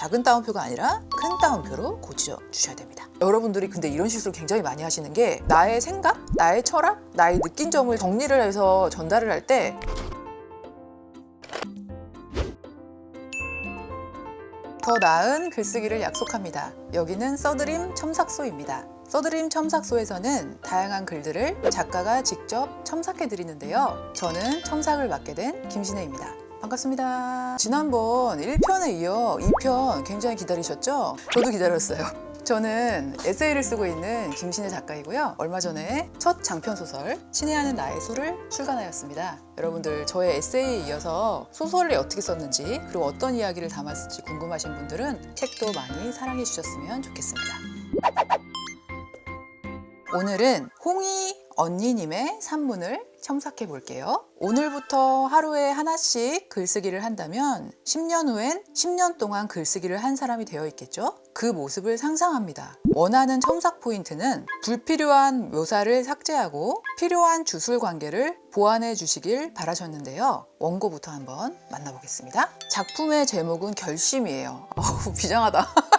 작은 따옴표가 아니라 큰 따옴표로 고쳐 주셔야 됩니다. 여러분들이 근데 이런 실수를 굉장히 많이 하시는 게 나의 생각, 나의 철학, 나의 느낀 점을 정리를 해서 전달을 할때 더 나은 글쓰기를 약속합니다. 여기는 써드림 첨삭소입니다. 써드림 첨삭소에서는 다양한 글들을 작가가 직접 첨삭해 드리는데요. 저는 첨삭을 맡게 된 김신혜입니다. 반갑습니다. 지난번 1편에 이어 2편 굉장히 기다리셨죠? 저도 기다렸어요. 저는 에세이를 쓰고 있는 김신혜 작가이고요. 얼마 전에 첫 장편 소설 친애하는 나의 수를 출간하였습니다. 여러분들 저의 에세이에 이어서 소설을 어떻게 썼는지 그리고 어떤 이야기를 담았을지 궁금하신 분들은 책도 많이 사랑해 주셨으면 좋겠습니다. 오늘은 홍희 언니님의 산문을 첨삭해 볼게요. 오늘부터 하루에 하나씩 글쓰기를 한다면 10년 후엔 10년 동안 글쓰기를 한 사람이 되어 있겠죠? 그 모습을 상상합니다. 원하는 첨삭 포인트는 불필요한 묘사를 삭제하고 필요한 주술 관계를 보완해 주시길 바라셨는데요. 원고부터 한번 만나보겠습니다. 작품의 제목은 결심이에요. 어우, 비장하다.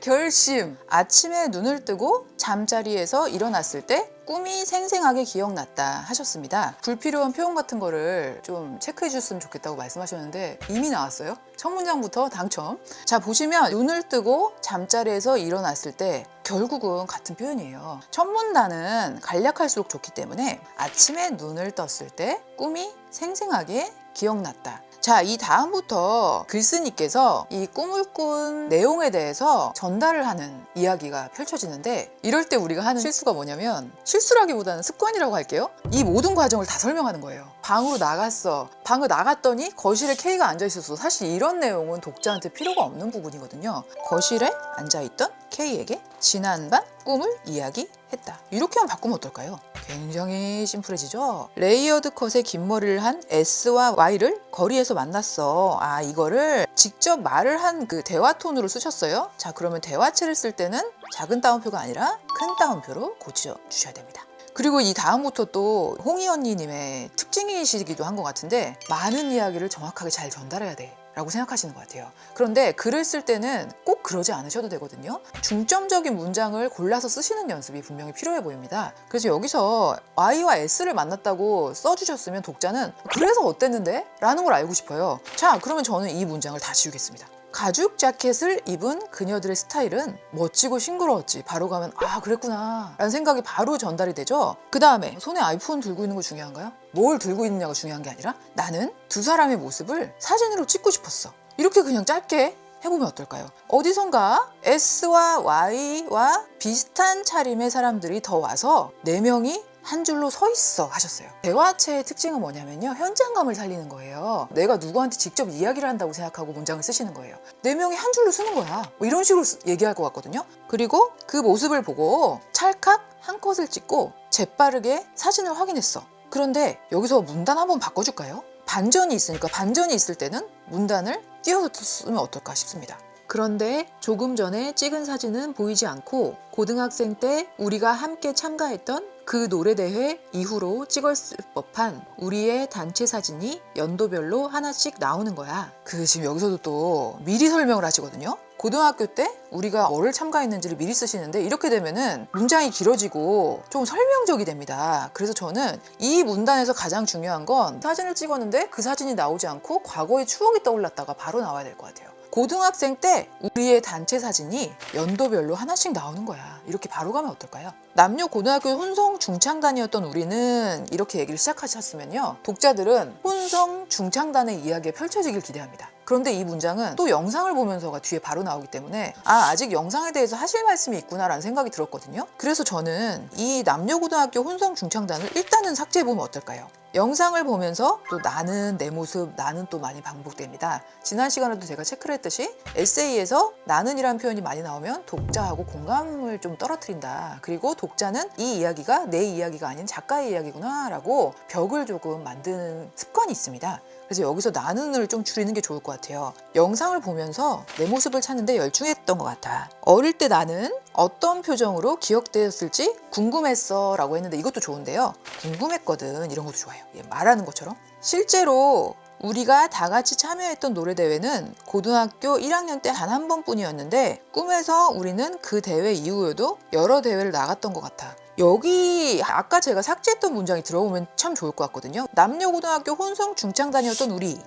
결심. 아침에 눈을 뜨고 잠자리에서 일어났을 때 꿈이 생생하게 기억났다 하셨습니다. 불필요한 표현 같은 거를 좀 체크해 주셨으면 좋겠다고 말씀하셨는데 이미 나왔어요. 첫 문장부터 당첨. 자, 보시면 눈을 뜨고 잠자리에서 일어났을 때 결국은 같은 표현이에요. 첫 문단은 간략할수록 좋기 때문에 아침에 눈을 떴을 때 꿈이 생생하게 기억났다. 자, 이 다음부터 글쓴이께서 이 꿈을 꾼 내용에 대해서 전달을 하는 이야기가 펼쳐지는데 이럴 때 우리가 하는 실수가 뭐냐면 실수라기보다는 습관이라고 할게요. 이 모든 과정을 다 설명하는 거예요. 방으로 나갔어. 방을 나갔더니 거실에 K가 앉아 있었어. 사실 이런 내용은 독자한테 필요가 없는 부분이거든요. 거실에 앉아 있던 K에게 지난 밤 꿈을 이야기했다. 이렇게만 바꾸면 어떨까요? 굉장히 심플해지죠? 레이어드 컷의 긴 머리를 한 S와 Y를 거리에서 만났어. 아, 이거를 직접 말을 한 그 대화 톤으로 쓰셨어요? 자, 그러면 대화체를 쓸 때는 작은 따옴표가 아니라 큰 따옴표로 고쳐 주셔야 됩니다. 그리고 이 다음부터 또 홍희 언니님의 특징이시기도 한 것 같은데 많은 이야기를 정확하게 잘 전달해야 돼. 라고 생각하시는 것 같아요. 그런데 글을 쓸 때는 꼭 그러지 않으셔도 되거든요. 중점적인 문장을 골라서 쓰시는 연습이 분명히 필요해 보입니다. 그래서 여기서 Y와 S를 만났다고 써주셨으면 독자는 그래서 어땠는데? 라는 걸 알고 싶어요. 자, 그러면 저는 이 문장을 다 지우겠습니다. 가죽 자켓을 입은 그녀들의 스타일은 멋지고 싱그러웠지. 바로 가면 아 그랬구나 라는 생각이 바로 전달이 되죠. 그 다음에 손에 아이폰 들고 있는 거 중요한가요? 뭘 들고 있느냐가 중요한 게 아니라 나는 두 사람의 모습을 사진으로 찍고 싶었어. 이렇게 그냥 짧게 해보면 어떨까요? 어디선가 S와 Y와 비슷한 차림의 사람들이 더 와서 네 명이 한 줄로 서 있어 하셨어요. 대화체의 특징은 뭐냐면요. 현장감을 살리는 거예요. 내가 누구한테 직접 이야기를 한다고 생각하고 문장을 쓰시는 거예요. 네 명이 한 줄로 쓰는 거야. 뭐 이런 식으로 쓰- 얘기할 것 같거든요. 그리고 그 모습을 보고 찰칵 한 컷을 찍고 재빠르게 사진을 확인했어. 그런데 여기서 문단 한번 바꿔줄까요? 반전이 있으니까 반전이 있을 때는 문단을 띄워서 쓰면 어떨까 싶습니다. 그런데 조금 전에 찍은 사진은 보이지 않고 고등학생 때 우리가 함께 참가했던 그 노래대회 이후로 찍었을 법한 우리의 단체 사진이 연도별로 하나씩 나오는 거야. 그 지금 여기서도 또 미리 설명을 하시거든요. 고등학교 때 우리가 뭐를 참가했는지를 미리 쓰시는데 이렇게 되면은 문장이 길어지고 좀 설명적이 됩니다. 그래서 저는 이 문단에서 가장 중요한 건 사진을 찍었는데 그 사진이 나오지 않고 과거의 추억이 떠올랐다가 바로 나와야 될 것 같아요. 고등학생 때 우리의 단체 사진이 연도별로 하나씩 나오는 거야. 이렇게 바로 가면 어떨까요? 남녀 고등학교 혼성 중창단이었던 우리는 이렇게 얘기를 시작하셨으면요. 독자들은 혼성 중창단의 이야기가 펼쳐지길 기대합니다. 그런데 이 문장은 또 영상을 보면서가 뒤에 바로 나오기 때문에 아 아직 영상에 대해서 하실 말씀이 있구나라는 생각이 들었거든요. 그래서 저는 이 남녀고등학교 혼성 중창단을 일단은 삭제해 보면 어떨까요? 영상을 보면서 또 나는 내 모습 나는 또 많이 반복됩니다. 지난 시간에도 제가 체크를 했듯이 에세이에서 나는이라는 표현이 많이 나오면 독자하고 공감을 좀 떨어뜨린다. 그리고 독자는 이 이야기가 내 이야기가 아닌 작가의 이야기구나 라고 벽을 조금 만드는 습관이 있습니다. 그래서 여기서 나는을 좀 줄이는 게 좋을 것 같아요. 영상을 보면서 내 모습을 찾는데 열중했던 것 같아. 어릴 때 나는 어떤 표정으로 기억되었을지 궁금했어 라고 했는데 이것도 좋은데요. 궁금했거든. 이런 것도 좋아요. 예, 말하는 것처럼. 실제로 우리가 다 같이 참여했던 노래 대회는 고등학교 1학년 때 단 한 번뿐이었는데 꿈에서 우리는 그 대회 이후에도 여러 대회를 나갔던 것 같아. 여기 아까 제가 삭제했던 문장이 들어오면 참 좋을 것 같거든요. 남녀고등학교 혼성 중창 다녔던 우리.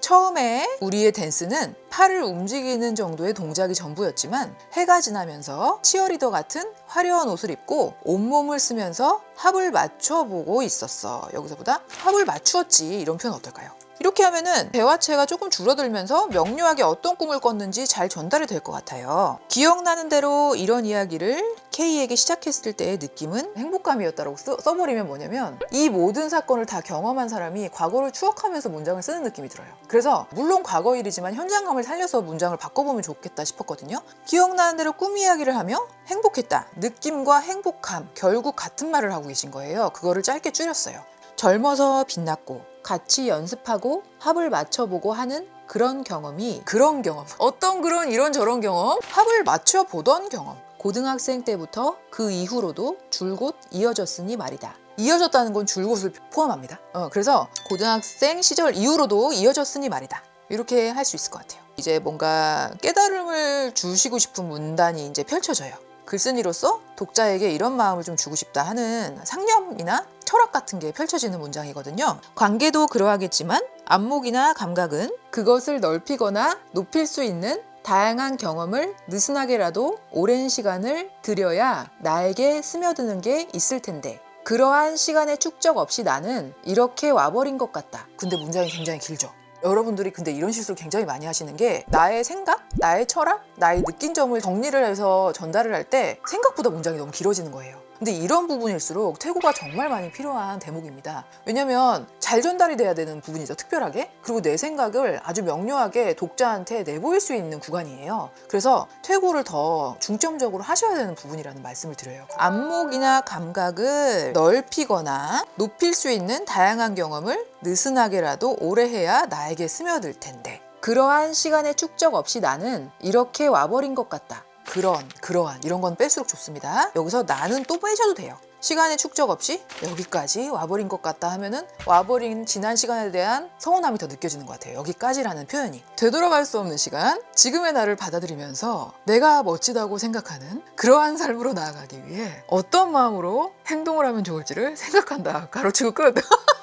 처음에 우리의 댄스는 팔을 움직이는 정도의 동작이 전부였지만 해가 지나면서 치어리더 같은 화려한 옷을 입고 온몸을 쓰면서 합을 맞춰보고 있었어. 여기서보다 합을 맞추었지 이런 표현 어떨까요? 이렇게 하면은 대화체가 조금 줄어들면서 명료하게 어떤 꿈을 꿨는지 잘 전달이 될 것 같아요. 기억나는 대로 이런 이야기를 K에게 시작했을 때의 느낌은 행복감이었다고 써, 써버리면 뭐냐면 이 모든 사건을 다 경험한 사람이 과거를 추억하면서 문장을 쓰는 느낌이 들어요. 그래서 물론 과거 일이지만 현장감을 살려서 문장을 바꿔보면 좋겠다 싶었거든요. 기억나는 대로 꿈 이야기를 하며 행복했다. 느낌과 행복함 결국 같은 말을 하고 계신 거예요. 그거를 짧게 줄였어요. 젊어서 빛났고 같이 연습하고 합을 맞춰보고 하는 그런 경험이 그런 경험. 어떤 그런 이런 저런 경험? 합을 맞춰보던 경험. 고등학생 때부터 그 이후로도 줄곧 이어졌으니 말이다. 이어졌다는 건 줄곧을 포함합니다. 어, 그래서 고등학생 시절 이후로도 이어졌으니 말이다. 이렇게 할 수 있을 것 같아요. 이제 뭔가 깨달음을 주시고 싶은 문단이 이제 펼쳐져요. 글쓴이로서 독자에게 이런 마음을 좀 주고 싶다 하는 상념이나 철학 같은 게 펼쳐지는 문장이거든요. 관계도 그러하겠지만 안목이나 감각은 그것을 넓히거나 높일 수 있는 다양한 경험을 느슨하게라도 오랜 시간을 들여야 나에게 스며드는 게 있을 텐데 그러한 시간의 축적 없이 나는 이렇게 와버린 것 같다. 근데 문장이 굉장히 길죠. 여러분들이 근데 이런 실수를 굉장히 많이 하시는 게 나의 생각, 나의 철학, 나의 느낀 점을 정리를 해서 전달을 할 때 생각보다 문장이 너무 길어지는 거예요. 근데 이런 부분일수록 퇴고가 정말 많이 필요한 대목입니다. 왜냐면 잘 전달이 돼야 되는 부분이죠, 특별하게. 그리고 내 생각을 아주 명료하게 독자한테 내보일 수 있는 구간이에요. 그래서 퇴고를 더 중점적으로 하셔야 되는 부분이라는 말씀을 드려요. 안목이나 감각을 넓히거나 높일 수 있는 다양한 경험을 느슨하게라도 오래 해야 나에게 스며들 텐데. 그러한 시간의 축적 없이 나는 이렇게 와버린 것 같다. 그런, 그러한 이런 건 뺄수록 좋습니다. 여기서 나는 또 빼셔도 돼요. 시간의 축적 없이 여기까지 와버린 것 같다 하면은 와버린 지난 시간에 대한 서운함이 더 느껴지는 것 같아요. 여기까지라는 표현이. 되돌아갈 수 없는 시간, 지금의 나를 받아들이면서 내가 멋지다고 생각하는 그러한 삶으로 나아가기 위해 어떤 마음으로 행동을 하면 좋을지를 생각한다. 가로치고 끝.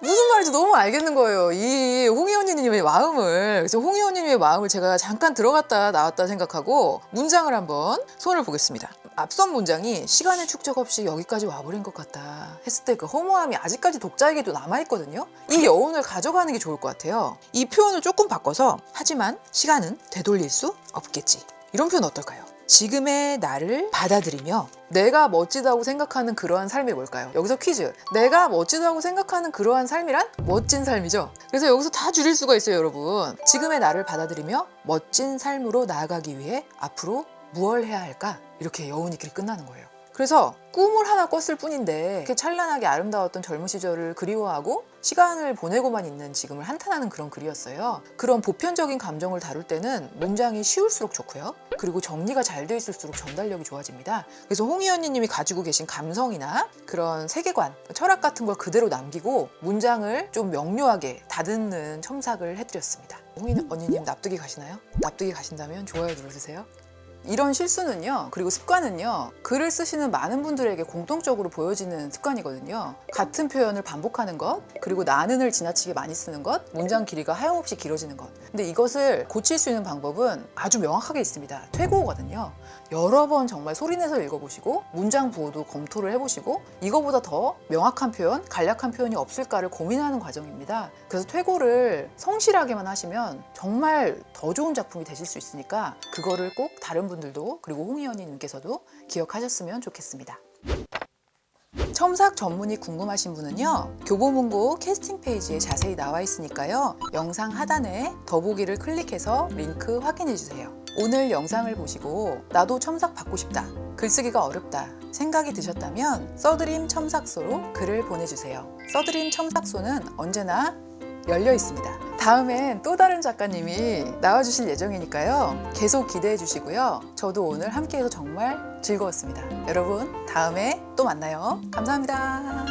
무슨 말인지 너무 알겠는 거예요. 이 홍희 언니님의 마음을. 그래서 홍희 언니님의 마음을 제가 잠깐 들어갔다 나왔다 생각하고 문장을 한번 손을 보겠습니다. 앞선 문장이 시간의 축적 없이 여기까지 와버린 것 같다 했을 때 그 허무함이 아직까지 독자에게도 남아있거든요. 이 여운을 가져가는 게 좋을 것 같아요. 이 표현을 조금 바꿔서 하지만 시간은 되돌릴 수 없겠지. 이런 표현 어떨까요? 지금의 나를 받아들이며 내가 멋지다고 생각하는 그러한 삶이 뭘까요? 여기서 퀴즈. 내가 멋지다고 생각하는 그러한 삶이란 멋진 삶이죠. 그래서 여기서 다 줄일 수가 있어요, 여러분. 지금의 나를 받아들이며 멋진 삶으로 나아가기 위해 앞으로 무얼 해야 할까? 이렇게 여운이 길이 끝나는 거예요. 그래서 꿈을 하나 꿨을 뿐인데 이렇게 찬란하게 아름다웠던 젊은 시절을 그리워하고 시간을 보내고만 있는 지금을 한탄하는 그런 글이었어요. 그런 보편적인 감정을 다룰 때는 문장이 쉬울수록 좋고요. 그리고 정리가 잘 돼 있을수록 전달력이 좋아집니다. 그래서 홍희 언니님이 가지고 계신 감성이나 그런 세계관, 철학 같은 걸 그대로 남기고 문장을 좀 명료하게 다듬는 첨삭을 해드렸습니다. 홍희 언니님 납득이 가시나요? 납득이 가신다면 좋아요 눌러주세요. 이런 실수는요, 그리고 습관은요, 글을 쓰시는 많은 분들에게 공통적으로 보여지는 습관이거든요. 같은 표현을 반복하는 것, 그리고 나는을 지나치게 많이 쓰는 것, 문장 길이가 하염없이 길어지는 것. 근데 이것을 고칠 수 있는 방법은 아주 명확하게 있습니다. 퇴고거든요. 여러 번 정말 소리내서 읽어보시고, 문장 부호도 검토를 해보시고, 이거보다 더 명확한 표현, 간략한 표현이 없을까를 고민하는 과정입니다. 그래서 퇴고를 성실하게만 하시면 정말 더 좋은 작품이 되실 수 있으니까 그거를 꼭 다른 분들도 그리고 홍희연님께서도 기억하셨으면 좋겠습니다. 첨삭 전문이 궁금하신 분은요 교보문고 캐스팅 페이지에 자세히 나와 있으니까요 영상 하단에 더보기를 클릭해서 링크 확인해 주세요 오늘 영상을 보시고 나도 첨삭 받고 싶다 글쓰기가 어렵다 생각이 드셨다면 써드림 첨삭소로 글을 보내주세요 써드림 첨삭소는 언제나 열려 있습니다. 다음엔 또 다른 작가님이 나와주실 예정이니까요. 계속 기대해 주시고요. 저도 오늘 함께해서 정말 즐거웠습니다. 여러분, 다음에 또 만나요. 감사합니다.